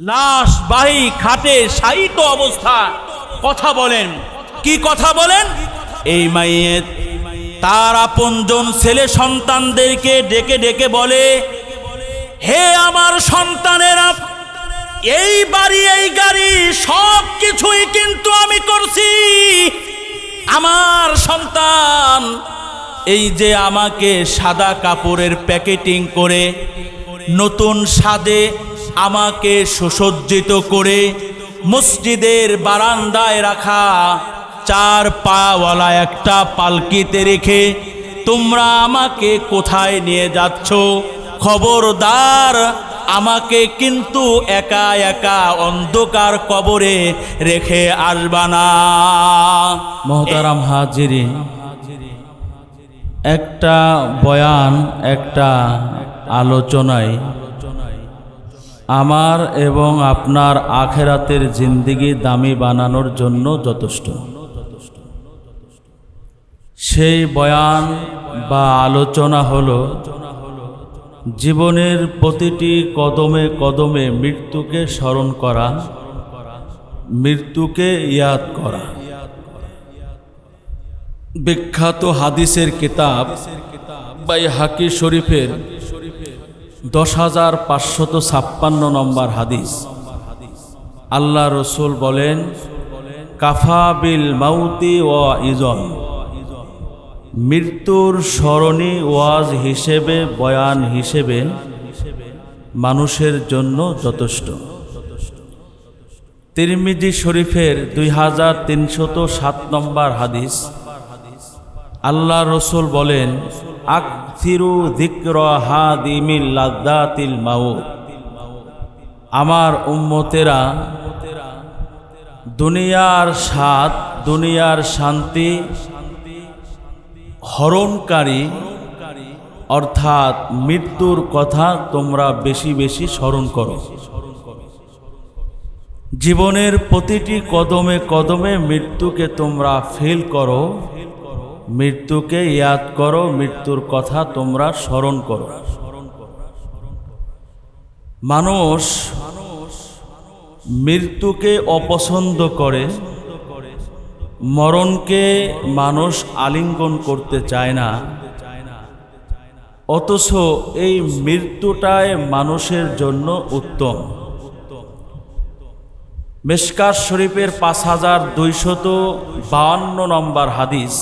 লাশ বাহী খাটে শায়িত অবস্থা। কথা বলেন। কি কথা বলেন? এই মাইয়ের, তার আপনজন ছেলে সন্তানদেরকে ডেকে ডেকে বলে, হে আমার সন্তানেরা, এই বাড়ি, এই গাড়ি, সব কিছুই কিন্তু আমি করছি। আমার সন্তান, এই যে আমাকে সাদা কাপড়ের প্যাকেটিং করে নতুন স্বাদে আমাকে সুসজ্জিত করে মসজিদের বারান্দায় রাখা, চার পাওয়ালা একটা পালকিতে রেখে তোমরা আমাকে কোথায় নিয়ে যাচ্ছ? খবরদার, আমাকে কিন্তু একা একা অন্ধকার কবরে রেখে আসবা না। মহতারাম হাজিরিন, একটা বয়ান, একটা আলোচনায় আমার এবং আপনার আখেরাতের জিন্দিগি দামি বানানোর জন্য যথেষ্ট। সেই বয়ান বা আলোচনা হল, জীবনের প্রতিটি কদমে কদমে মৃত্যুকে স্মরণ করা, মৃত্যুকে ইয়াদ করা। বিখ্যাত হাদিসের কিতাব বাই হাকি শরীফের দশ হাজার পাঁচশত ছাপ্পান্ন নম্বর হাদিস। আল্লাহ রসুল বলেন, কাফা বিল মাউতি ও ইজন। মৃত্যুর স্মরণী ওয়াজ হিসেবে, বয়ান হিসেবে মানুষের জন্য যথেষ্ট। তিরমিজি শরীফের দুই হাজার তিনশত সাত নম্বর হাদিস আল্লাহ রসুল বলেন আমার উম্মতেরা দুনিয়ার স্বাদ, দুনিয়ার শান্তি হরণকারী, অর্থাৎ মৃত্যুর কথা তোমরা বেশি বেশি স্মরণ করো। জীবনের প্রতিটি কদমে কদমে মৃত্যুকে তোমরা ফেল করো। মৃত্যুকে ইয়াদ করো, মৃত্যুর কথা তোমরা স্মরণ করো। মানুষ মৃত্যুকে অপছন্দ করে, মরণকে মানুষ আলিঙ্গন করতে চায় না। অথচ এই মৃত্যুটাই মানুষের জন্য উত্তম। মেশকার শরীফের পাঁচ হাজার দুইশত বাহান্ন নম্বর হাদিস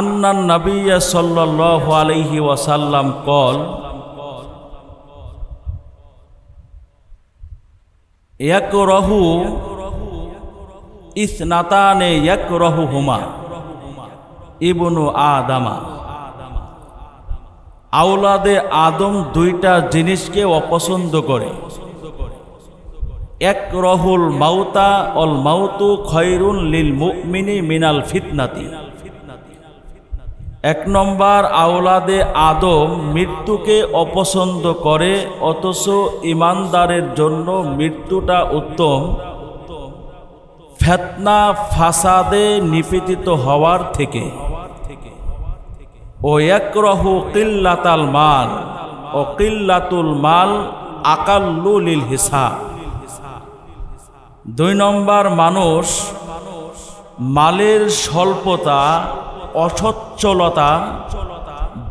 আন্নান নবিয়া সাল্লাহ আলহি ওয়াসাল্লাম কল এক রহু ইসনাতানে এক রহু হুমা ইবনু আদামা। আউলাদে আদম দুইটা জিনিসকে অপছন্দ করে। এক রহুল মাউতা অল মাউতু খৈরুন লিল মুমিনি মিনাল ফিতনাতি। এক নম্বর আওলাদে আদম মৃত্যুকে অপছন্দ করে, অথচ ইমানদারের জন্য মৃত্যুটা উত্তম। ফেতনা ফাসাদে নিপীড়িত হওয়ার থেকে। ও একরহু কিল্লাতাল মাল, ও কিল্লাতুল মাল আকাল্লুলিল হিসাব। দুই নম্বর মানুষ মালের স্বল্পতা অসচ্ছলতা,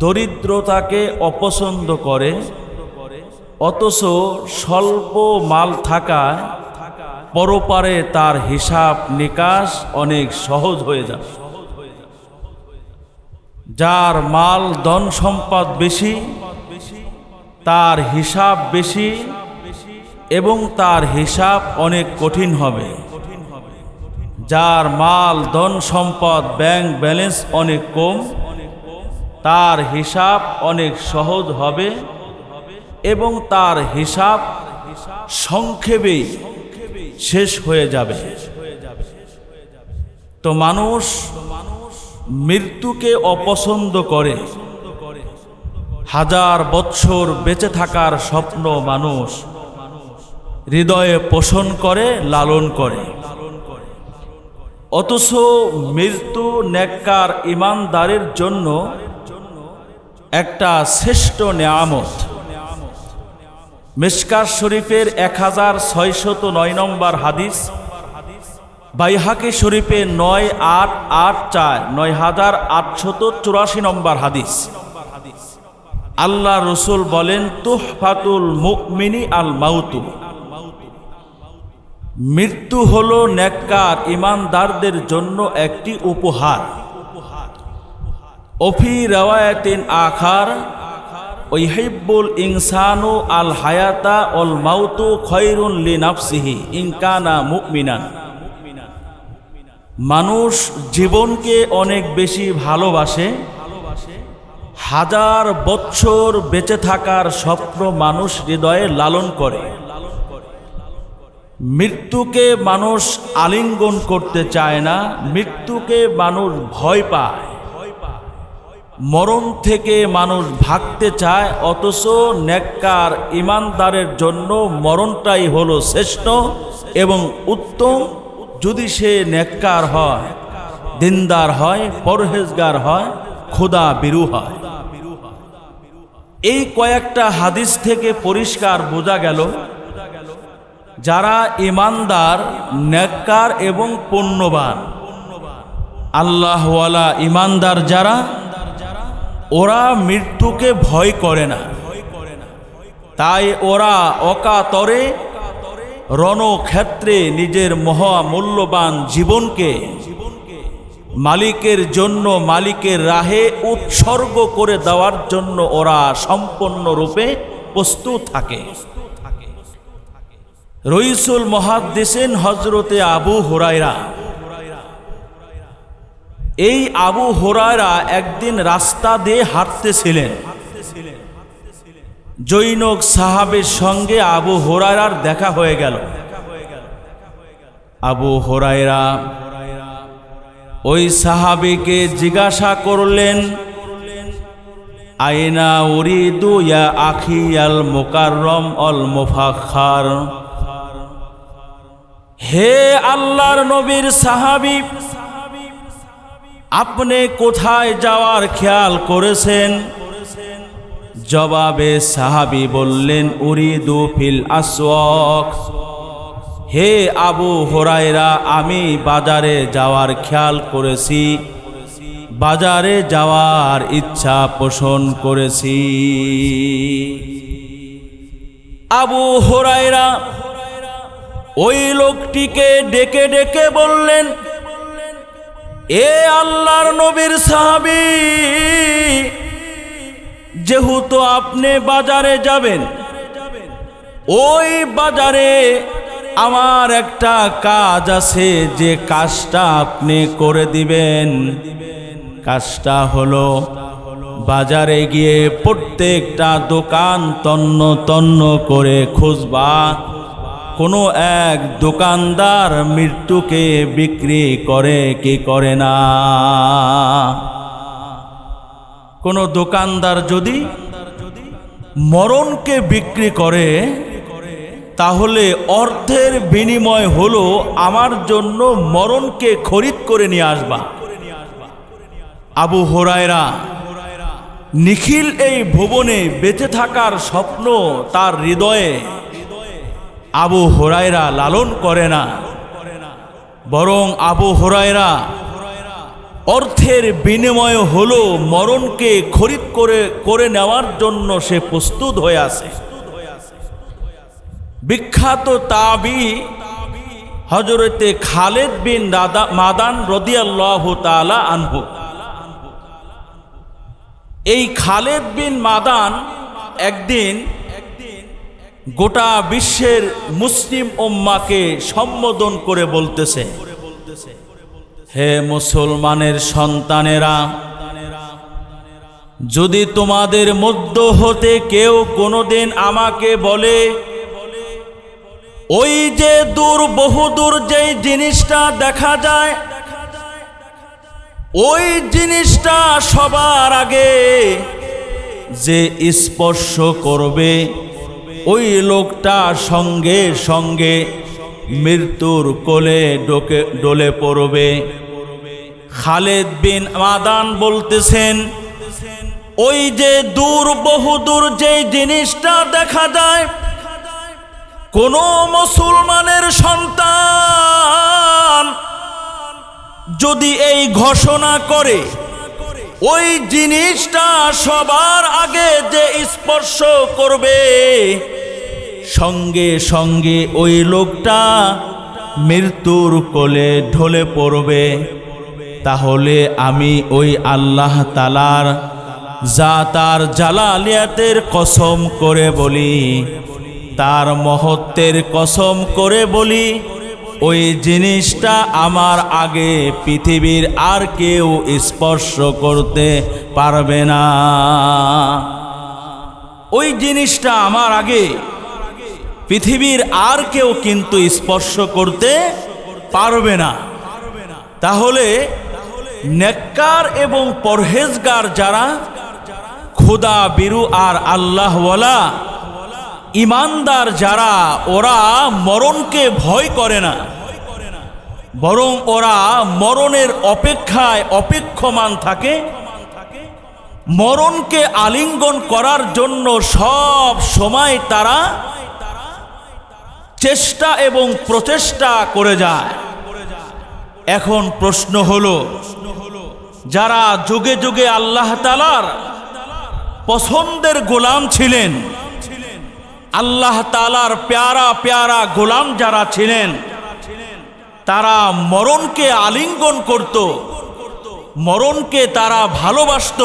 দরিদ্রতাকে অপছন্দ করে, অথচ স্বল্প মাল থাকায় পরপারে তার হিসাব নিকাশ অনেক সহজ হয়ে যায়। যার মাল ধন সম্পদ বেশি, তার হিসাব বেশি, এবং তার হিসাব অনেক কঠিন হবে। যার মাল, ধন সম্পদ ব্যাংক ব্যালেন্স অনেক কম, তার হিসাব অনেক সহজ হবে এবং তার হিসাব সংক্ষেপেই শেষ হয়ে যাবে। তো মানুষ মৃত্যুকে অপছন্দ করে। হাজার বৎসর বেঁচে থাকার স্বপ্ন মানুষ হৃদয়ে পোষণ করে, লালন করে। অথচ মৃত্যু নেককার ইমানদারের জন্য একটা শ্রেষ্ঠ নেয়ামত। মিশকার শরীফের এক হাজার ছয়শত নয় নম্বর হাদিস, বাইহাকে শরীফে নয় আট আট চার, নয় হাজার আটশত চুরাশি নম্বর হাদিস। আল্লাহ রসুল বলেন, তুহফাতুল মুকমিনী আল মাউতু। মৃত্যু হল নেককার ইমানদারদের জন্য একটি উপহার। অফি রেওয়ায়তিন আখার ওইহিব্বুল ইনসানু আল হায়াতা অল মাউতু খৈরুন লি নাফসিহি ইনকানা মুমিনান। মানুষ জীবনকে অনেক বেশি ভালোবাসে। হাজার বছর বেঁচে থাকার স্বপ্ন মানুষ হৃদয়ে লালন করে। মৃত্যুকে মানুষ আলিঙ্গন করতে চায় না, মৃত্যুকে মানুষ ভয় পায়। মরণ থেকে মানুষ ভাগতে চায়, অথচ নেককার ইমানদারের জন্য মরণটাই হলো শ্রেষ্ঠ এবং উত্তম। যদি সে নেককার হয়, দিনদার হয়, পরহেজগার হয়, খোদা বিরু হয়। এই কয়েকটা হাদিস থেকে পরিষ্কার বোঝা গেল যারা ইমানদার, নেককার এবং পুণ্যবান। আল্লাহওয়ালা ইমানদার যারা, ওরা মৃত্যুকে ভয় করে না। তাই ওরা অকাতরে রণক্ষেত্রে নিজের মহামূল্যবান জীবনকে মালিকের জন্য, মালিকের রাহে উৎসর্গ করে দেওয়ার জন্য ওরা সম্পূর্ণরূপে প্রস্তুত থাকে। রইসুল মহাদ্দেশেন হজরতে আবু হুরাইরা এই আবু হোরায়রা একদিন রাস্তা দিয়ে হাঁটতেছিলেন। জৈনক সাহাবের সঙ্গে আবু হোরায়রার দেখা হয়ে গেল। আবু হোরায়রা ওই সাহাবিকে জিজ্ঞাসা করলেন, আইনা উরিদু ইয়া আখি আল মোকাররম অল মুফাখার হে আল্লাহর নবীর সাহাবি, আপনি কোথায় যাওয়ার খেয়াল করেছেন? জবাবে সাহাবি বললেন, উরিদু ফিল আসওয়াক। হে আবু হোরাইরা আমি বাজারে যাওয়ার খেয়াল করেছি। বাজারে যাওয়ার ইচ্ছা পোষণ করেছি। আবু হোরাইরা ওই লোকটিকে ডেকে ডেকে বললেন, এ আল্লাহর নবীর সাহাবি, যেহেতু আপনি বাজারে যাবেন, ওই বাজারে আমার একটা কাজ আছে, যে কাজটা আপনি করে দিবেন। কাজটা হলো বাজারে গিয়ে প্রত্যেকটা দোকান তন্ন তন্ন করে খুঁজবা কোনো এক দোকানদার মৃত্যুকে বিক্রি করে কি করে না? কোনো দোকানদার যদি মরণকে বিক্রি করে, তাহলে অর্থের বিনিময় হলো আমার জন্য মরণকে খরিদ করে নিয়ে আসবা। আবু হোরায়রা, নিখিল এই ভুবনে বেঁচে থাকার স্বপ্ন তার হৃদয়ে আবু হোরায়রা লালন করে না। বরং আবু হোরায়রা অর্থের বিনিময় হলো মরণকে খরিদ করে করে নেওয়ার জন্য সে প্রস্তুত হয়ে আছে। বিখ্যাত তাবি হজরতে খালেদ বিন মাদান রদিয়াল্লাহ তালা আনহু। এই খালেদ বিন মাদান একদিন গোটা বিশ্বের মুসলিম উম্মাকে সম্বোধন করে বলতেছে, হে মুসলমানের সন্তানেরা, যদি তোমাদের মধ্য হতে কেউ কোনোদিন আমাকে বলে, ওই যে দূর বহুদূর যেই জিনিসটা দেখা যায়, ওই জিনিসটা সবার আগে যে স্পর্শ করবে ওই লোকটা সঙ্গে সঙ্গে মৃত্যুর কোলে ডোকে, ডোলে পড়বে। খালেদ বিন মাদান বলতেছেন, ওই যে দূর বহুদূর যে জিনিসটা দেখা যায়, কোন মুসলমানের সন্তান যদি এই ঘোষণা করে ওই জিনিসটা সবার আগে যে স্পর্শ করবে, সঙ্গে সঙ্গে ওই লোকটা মৃত্যুর কোলে ঢলে পড়বে। তাহলে আমি ওই আল্লাহ তালার যা তার জালালিয়াতের কসম করে বলি, তার মহত্বের কসম করে বলি ওই জিনিসটা আমার আগে পৃথিবীর আর কেউ স্পর্শ করতে পারবে না। ওই জিনিসটা আমার আগে পৃথিবীর আর কেউ কিন্তু স্পর্শ করতে পারবে না। তাহলে নেককার এবং পরহেজগার যারা, খোদা, বিরু আর আল্লাহওয়ালা ইমানদার যারা, ওরা মরণকে ভয় করে না। বরং ওরা মরণের অপেক্ষায় অপেক্ষমান থাকে। মরণকে আলিঙ্গন করার জন্য সব সময় তারা চেষ্টা এবং প্রচেষ্টা করে যায়। এখন প্রশ্ন হলো, যারা যুগে যুগে আল্লাহ তালার পছন্দের গোলাম ছিলেন আল্লাহ তালার প্যারা প্যারা গোলাম যারা ছিলেন, তারা মরণকে আলিঙ্গন করত, মরণকে তারা ভালোবাসত।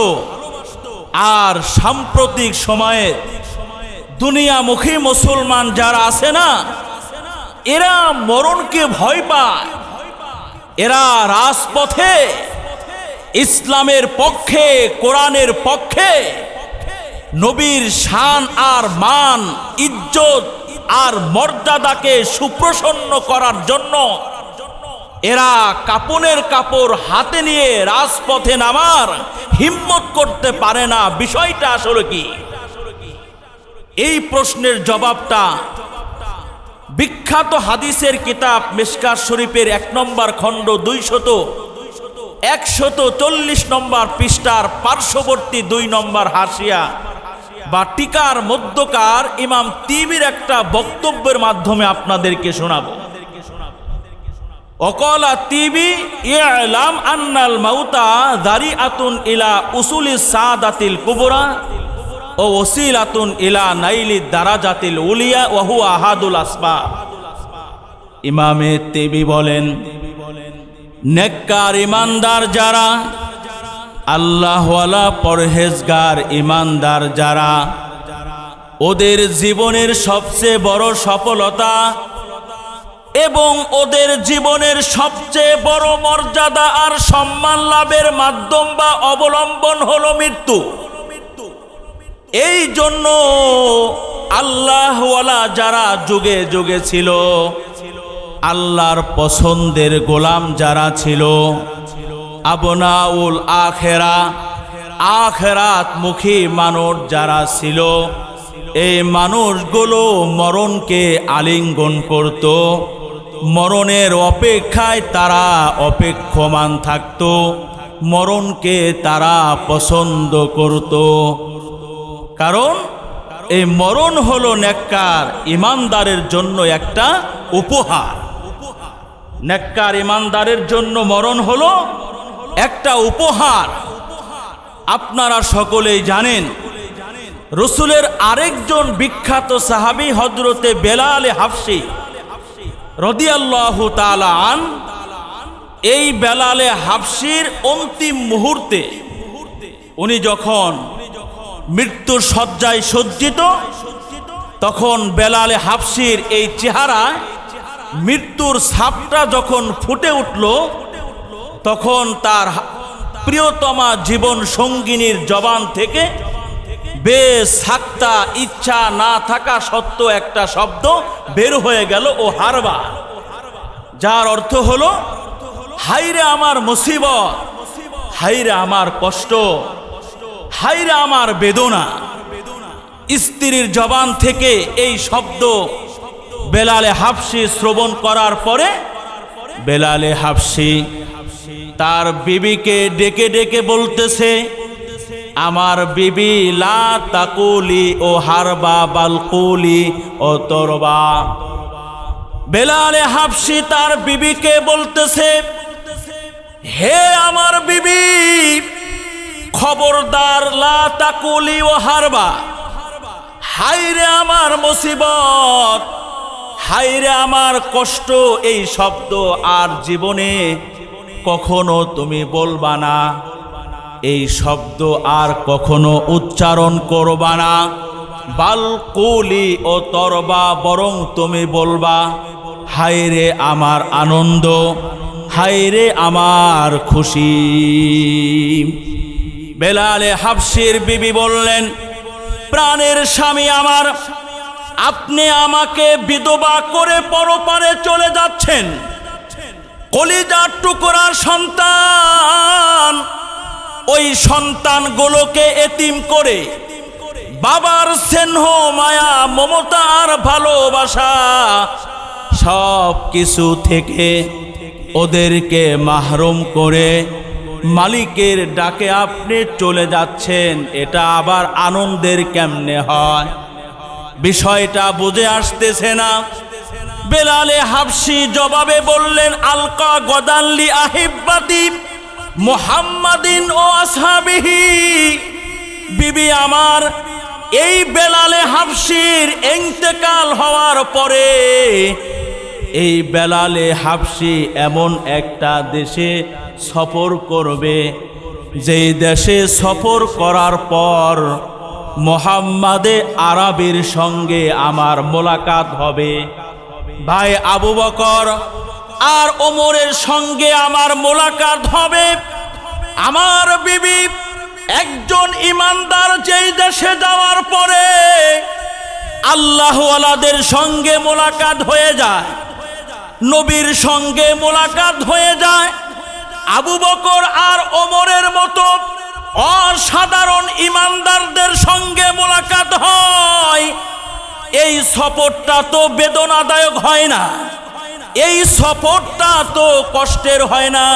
আর সাম্প্রতিক সময়ে দুনিয়ামুখী মুসলমান যারা আছে না, এরা মরণকে ভয় পায়। এরা রাজপথে, ইসলামের পক্ষে, কোরআনের পক্ষে নবীর শান আর মান, ইজ্জত আর মর্যাদাকে সুপ্রসন্ন করার জন্য এরা কাপনের কাপড় হাতে নিয়ে রাজপথে নামার হিম্মত করতে পারে না। বিষয়টা আসলে কি? এই প্রশ্নের জবাবটা বিখ্যাত হাদিসের কিতাব মিসকার শরীফের এক নম্বর খণ্ড দুইশত, একশত চল্লিশ নম্বর পৃষ্ঠার পার্শ্ববর্তী দুই নম্বর হাসিয়া বা টিকার মধ্যকার ইমাম তিবির একটা বক্তব্যের মাধ্যমে আপনাদেরকে শোনাবো। অকলা তিবি ইলাম আন্নাল মাউতা দারি আতুন ইলা উসুলি সাদাতিল কুবরা ও ওসিলাতুন ইলা নাইলি দারাজাতিল উলিয়া ওহু আহাদুল আসবা। ইমামে তেবি বলেন, নেককার ইমানদার যারা আল্লাহওয়ালা পরহেজগার, ইমানদার যারা, ওদের জীবনের সবচেয়ে বড় সফলতা এবং ওদের জীবনের সবচেয়ে বড় মর্যাদা আর সম্মান লাভের মাধ্যম বা অবলম্বন হলো মৃত্যু। এই জন্য আল্লাহওয়ালা যারা যুগে যুগে ছিল, আল্লাহর পছন্দের গোলাম যারা ছিল আবনাউল আখেরা। আখেরাত মুখী মানুষ যারা ছিল, এই মানুষগুলো মরণকে আলিঙ্গন করত। মরণের অপেক্ষায় তারা অপেক্ষমান থাকত। মরণকে তারা পছন্দ করত। কারণ এই মরণ হলো নেককার ইমানদারের জন্য একটা উপহার। নেককার ইমানদারের জন্য মরণ হলো একটা উপহার। আপনারা সকলেই জানেন, রসুলের আরেকজন বিখ্যাত সাহাবি হজরতে বেলালে হাফসি রদিয়াল্লাহু তাআলা আন, এই বেলালে হাফসির অন্তিম মুহূর্তে উনি যখন মৃত্যুর শয্যায় সজ্জিত, তখন বেলালে হাফসির এই চেহারা মৃত্যুর ছাপটা যখন ফুটে উঠল তখন তার প্রিয়তমা জীবন সঙ্গিনীর জবান থেকে বেশ থাকতা ইচ্ছা না থাকা সত্ত্বেও একটা শব্দ বের হয়ে গেল ও হারবা। যার অর্থ হলো, হাইরে আমার মুসিবত, হাইরে আমার কষ্ট, হাইরে আমার বেদনা। স্ত্রীর জবান থেকে এই শব্দ বেলালে হাফসি শ্রবণ করার পরে বেলালে হাফসি তার বিবিকে ডেকে ডেকে বলতেছে, আমার বিবি লা তাকুলি ও হারবা বালকুলি ও তরবা। বেলালে হাফসি তার বিবিকে বলতেছে, হে আমার বিবি, খবরদার লা তাকুলি ও হারবা। হাইরে আমার মুসিবত হাইরে আমার কষ্ট এই শব্দ আর জীবনে কখনো তুমি বলবা না। এই শব্দ আর কখনো উচ্চারণ করবা না। বালকুলি ও তরবা বরং তুমি বলবা, হায়রে আমার আনন্দ, হায়রে আমার খুশি। বেলালে হাফসির বিবি বললেন, প্রাণের স্বামী আমার, আপনি আমাকে বিধবা করে পরপারে চলে যাচ্ছেন। কলিজার টুকরার সন্তান। ওই সন্তানগুলোকে এতিম করে বাবার স্নেহ, মায়া, মমতা আর ভালোবাসা সব কিছু থেকে ওদেরকে মাহরুম করে মালিকের ডাকে আপনি চলে যাচ্ছেন। এটা আবার আনন্দের কেমনে হয়? বিষয়টা বুঝে আসতেছে না। বেলালে হাফসি জবাবে বললেন, আলকা গদাল্লি আহিব্বাতি মোহাম্মাদিন ও আসহাবিহি। বিবি আমার, এই বেলালে হাফসির এন্তেকাল হওয়ার পরে এই বেলালে হাফসি এমন একটা দেশে সফর করবে, যেই দেশে সফর করার পর মোহাম্মদে আরবের সঙ্গে আমার মোলাকাত হবে। ভাই আবু বকর, আর ওমরের সঙ্গে আমার মোলাকাত হবে। আমার বিবি একজন ইমানদার যেই দেশে যাওয়ার পরে আল্লাহওয়ালাদের সঙ্গে মোলাকাত হয়ে যায়, নবীর সঙ্গে মোলাকাত হয়ে যায়। আবু বকর আর ওমরের মতো অসাধারণ ইমানদারদের সঙ্গে মোলাকাত হয়। এই সফরটা তো বেদনাদায়ক হয় না। এই সফরটা তো কষ্টের হয় না।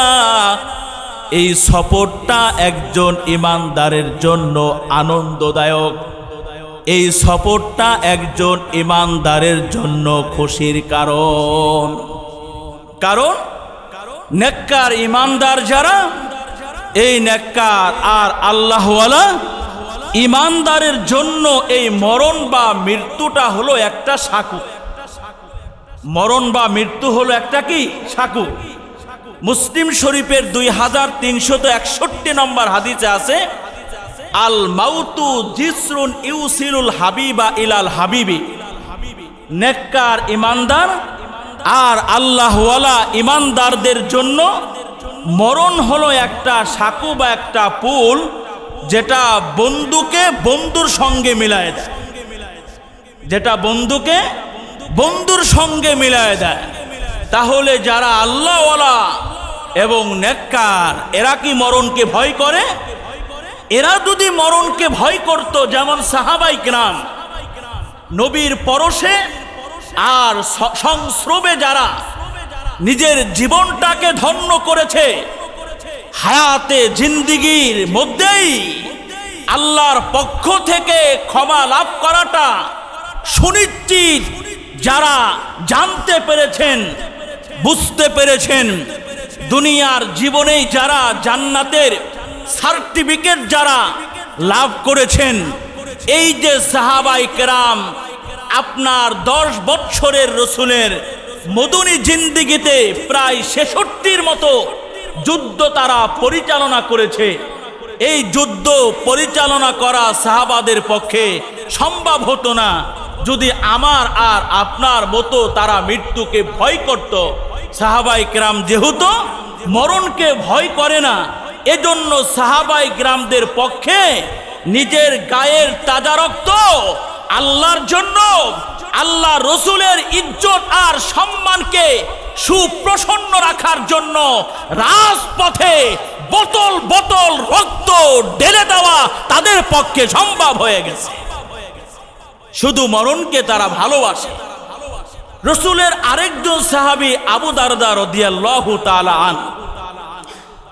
এই সফরটা একজন ইমানদারের জন্য আনন্দদায়ক। এই সফরটা একজন ইমানদারের জন্য খুশির কারণ। কারণ নেককার ইমানদার যারা, এই নেককার আর আল্লাহওয়ালা ইমানদারের জন্য এই মরণ বা মৃত্যুটা হলো একটা সাকু। মরণ বা মৃত্যু হলো একটা কি? সাকু। মুসলিম শরীফের দুই হাজার তিনশত একষট্টি নম্বর হাদিসে আছে, আল মাউতু জিসরুন ইউসিলুল হাবিবা ইলাল হাবিবি। নেককার ইমানদার আর আল্লাহওয়ালা ইমানদারদের জন্য মরণ হলো একটা সাকু বা একটা পুল যেটা বন্ধুকে বন্ধুর সঙ্গে মিলায় দেয়। যেটা বন্ধুকে বন্ধুর সঙ্গে মিলায় দেয়। তাহলে যারা আল্লাহওয়ালা এবং নেককার, এরা কি মরণকে ভয় করে? এরা যদি মরণকে ভয় করত, যেমন সাহাবাই গ্রাম নবীর পরশে আর স- সংস্রবে যারা নিজের জীবনটাকে ধন্য করেছে হায়াতে জিন্দিগির মধ্যেই আল্লাহর পক্ষ থেকে ক্ষমা লাভ করাটা সুনিশ্চিত যারা জানতে পেরেছেন, বুঝতে পেরেছেন। দুনিয়ার জীবনেই যারা জান্নাতের সার্টিফিকেট যারা লাভ করেছেন, এই যে সাহাবাই কেরাম আপনার দশ বৎসরের রসুলের মদনী জিন্দিগিতে প্রায় ছেষট্টির মতো যুদ্ধ তারা পরিচালনা করেছে। এই যুদ্ধ পরিচালনা করা সাহাবাদের পক্ষে সম্ভব হতো না। যদি আমার আর আপনার মতো তারা মৃত্যুকে ভয় করত, সাহাবাই গ্রাম যেহেতু মরণকে ভয় করে না, এজন্য সাহাবাই গ্রামদের পক্ষে নিজের গায়ের তাজা রক্ত আল্লাহর জন্য আল্লাহ রসুলের ইজ্জত আর সম্মানকে সুপ্রসন্ন রাখার জন্য রাজপথে বোতল বোতল রক্ত ঢেলে দেওয়া তাদের পক্ষে সম্ভব হয়ে গেছে। শুধু মরণকে তারা ভালোবাসে। রসুলের আরেকজন সাহাবি আবু দারদা রদিয়াল্লাহু তাআলা আন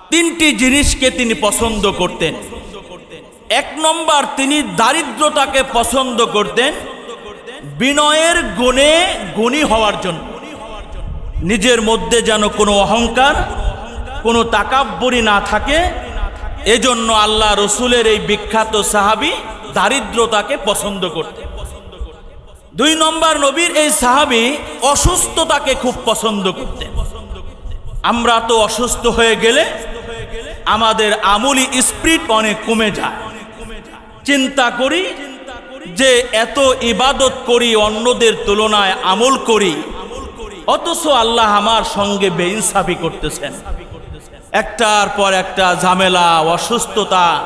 তিনটি জিনিসকে তিনি পছন্দ করতেন। এক নম্বর তিনি দারিদ্রতাকে পছন্দ করতেন, বিনয়ের গুণে গুণী হওয়ার জন্য। নিজের মধ্যে যেন কোনো অহংকার, কোনো তাকাব্বরি না থাকে, এজন্য আল্লাহ রসুলের এই বিখ্যাত সাহাবি দারিদ্রতাকে পছন্দ করতেন। দুই নম্বর নবীর এই সাহাবি অসুস্থতাকে খুব পছন্দ করতেন। আমরা তো অসুস্থ হয়ে গেলে আমাদের আমলি স্পিরিট অনেক কমে যায়। চিন্তা করি যে এত ইবাদত করি অন্যদের তুলনায় আমল করি। অথচ আল্লাহ আমার সঙ্গে বেইনসাফি করতেছেন। একটার পর একটা ঝামেলা, অসুস্থতা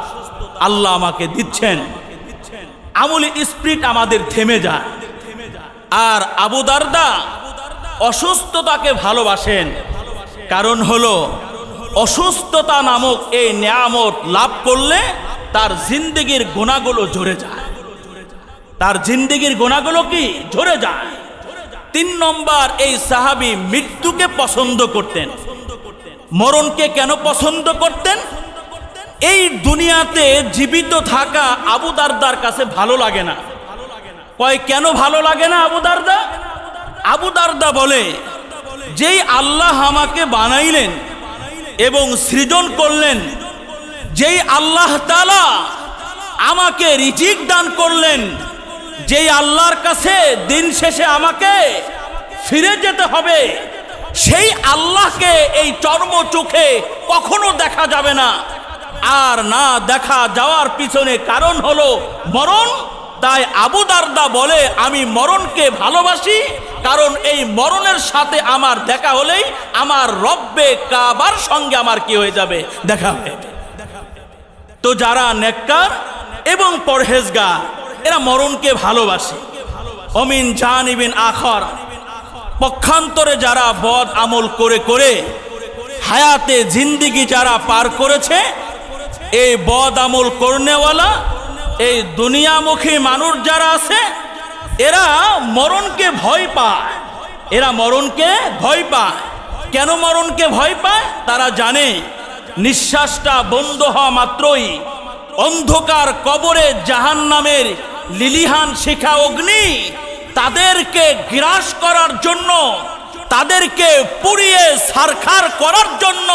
আল্লাহ আমাকে দিচ্ছেন। আমলি স্প্রিট আমাদের থেমে যায়। আর আবু দারদা অসুস্থতাকে ভালোবাসেন। কারণ হলো, অসুস্থতা নামক এই নিয়ামত লাভ করলে তার জিন্দগির গোনাগুলো ঝরে যায়। তার জিন্দগির গোনাগুলো কি? ঝরে যায়। তিন নম্বর, এই সাহাবি মৃত্যুকে পছন্দ করতেন। মরণকে কেন পছন্দ করতেন? এই দুনিয়াতে জীবিত থাকা আবু দারদার কাছে ভালো লাগে না। কয়, কেন ভালো লাগে না আবু দারদা? আবু দারদা বলে, যেই আল্লাহ আমাকে বানাইলেন এবং সৃজন করলেন যেই আল্লাহ তালা আমাকে রিজিক দান করলেন, যেই আল্লাহর কাছে দিন শেষে আমাকে ফিরে যেতে হবে, সেই আল্লাহকে এই চর্ম চোখে কখনো দেখা যাবে না। আর না দেখা যাওয়ার পিছনে কারণ হলো মরণ। তাই আবু দারদা বলে, আমি মরণকে ভালোবাসি, কারণ এই মরণের সাথে আমার দেখা হলেই আমার রব্বে কাবার সঙ্গে আমার কি হয়ে যাবে? দেখা হয়ে যাবে। তো যারা নেককার এবং পরহেজগা এরা মরণকে ভালোবাসে। অমিন জানিবিন আখর। পক্ষান্তরে যারা বদ আমল করে করে হায়াতে জিন্দিগি যারা পার করেছে, এই বদ আমল করনেওয়ালা, এই দুনিয়ামুখী মানুষ যারা আছে, এরা মরণকে ভয় পায়। এরা মরণকে ভয় পায়। কেন মরণকে ভয় পায়? তারা জানে নিঃশ্বাসটা বন্ধ হওয়া মাত্রই অন্ধকার কবরে জাহান নামের লিলিহান শিখা অগ্নি তাদেরকে গ্রাস করার জন্য, তাদেরকে পুড়িয়ে সারখার করার জন্য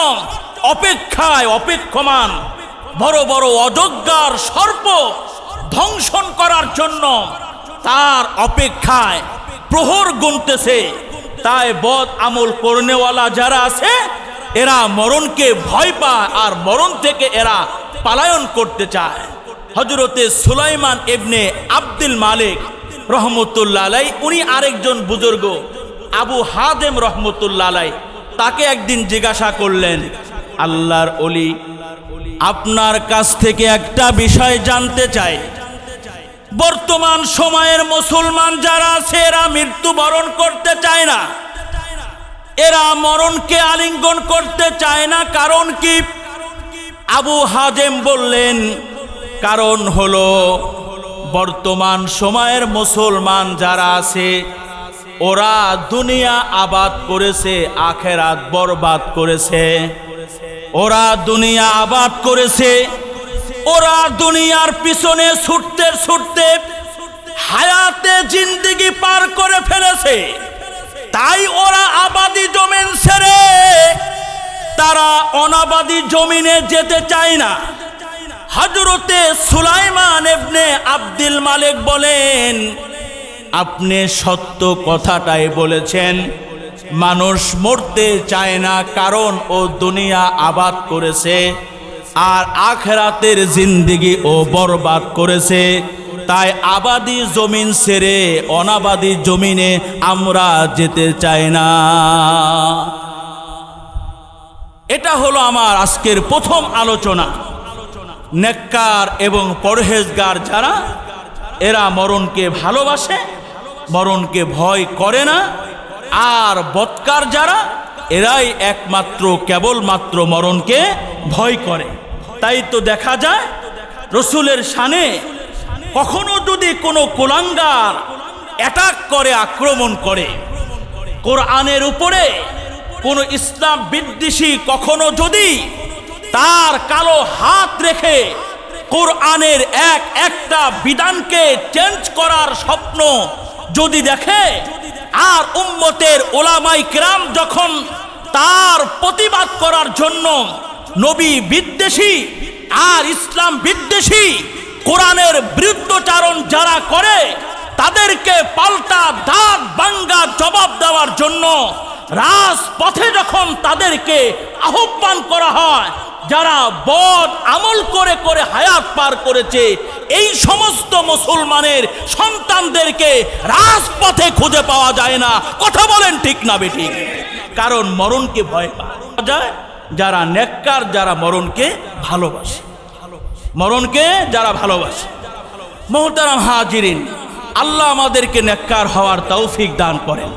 অপেক্ষায় অপেক্ষমান বড় বড় অযোগ্যার সর্প ধ্বংসন করার জন্য তার অপেক্ষায় প্রহর গুনতেছে। তাই বদ আমল করনেওয়ালা যারা আছে এরা মরণকে ভয় পায় আর মরণ থেকে এরা পালায়ন করতে চায়। হজরতে সুলাইমান এবনে আব্দুল মালিক রহমতুল্লাহ আলাই, উনি আরেকজন বুজুর্গ, আবু হাদেম রহমতুল্লাহ আলাই, তাকে একদিন জিজ্ঞাসা করলেন, আল্লাহর অলি আপনার কাছ থেকে একটা বিষয় জানতে চাই। বর্তমান সময়ের মুসলমান যারা আছে, এরা মৃত্যুবরণ করতে চায় না। এরা মরণকে আলিঙ্গন করতে চায় না, কারণ কি? আবু হাজেম বললেন, কারণ হলো বর্তমান সময়ের মুসলমান যারা আছে, ওরা দুনিয়া আবাদ করেছে, আখেরাত বরবাদ করেছে। ওরা দুনিয়া আবাদ করেছে, ওরা দুনিয়ার পিছনে ছুটতে ছুটতে হায়াতে জিন্দিগি পার করে ফেলেছে। তাই ওরা আবাদি জমিন ছেড়ে তারা অনাবাদি জমিনে যেতে চায় না। হজরতে সুলাইমান এবনে আব্দুল মালিক বলেন, আপনি সত্য কথাটাই বলেছেন। মানুষ মরতে চায় না কারণ ও দুনিয়া আবাদ করেছে আর আখেরাতের জিন্দিগি ও বরবাদ করেছে। তাই আবাদি জমিন ছেড়ে অনাবাদি জমিনে আমরা যেতে চাই না। এটা হলো আমার আজকের প্রথম আলোচনা। নেককার এবং পরহেজগার যারা, এরা মরণকে ভালোবাসে, মরণকে ভয় করে না। আর বৎকার যারা, এরাই একমাত্র, কেবলমাত্র মরণকে ভয় করে। তাই তো দেখা যায়, রসুলের সানে কখনো যদি কোনো কোলাঙ্গার অ্যাটাক করে, আক্রমণ করে, কোরআনের উপরে কোনো ইসলাম বিদ্বেষী কখনো যদি তার কালো হাত রেখে কোরআনের এক একটা বিধানকে চেঞ্জ করার স্বপ্ন যদি দেখে, আর উম্মতের ওলামাই কিরাম যখন তার প্রতিবাদ করার জন্য নবী বিদ্বেষী আর ইসলাম বিদ্বেষী কোরআনের বিরুদ্ধচারণ যারা করে, তাদেরকে পাল্টা দাঁত বাঙ্গা জবাব দেওয়ার জন্য রাজপথে যখন তাদেরকে আহ্বান করা হয়, যারা বদ আমল করে করে হায়াত পার করেছে, এই সমস্ত মুসলমানের সন্তানদেরকে রাজপথে খুঁজে পাওয়া যায় না। কথা বলেন ঠিক না বেঠিক কারণ মরণকে ভয় পাওয়া যায় যারা নেককার, যারা মরণকে ভালোবাসে। মরণকে যারা ভালোবাসে। মোহতারাম হাজিরিন আল্লাহ আমাদেরকে নেককার হওয়ার তৌফিক দান করেন।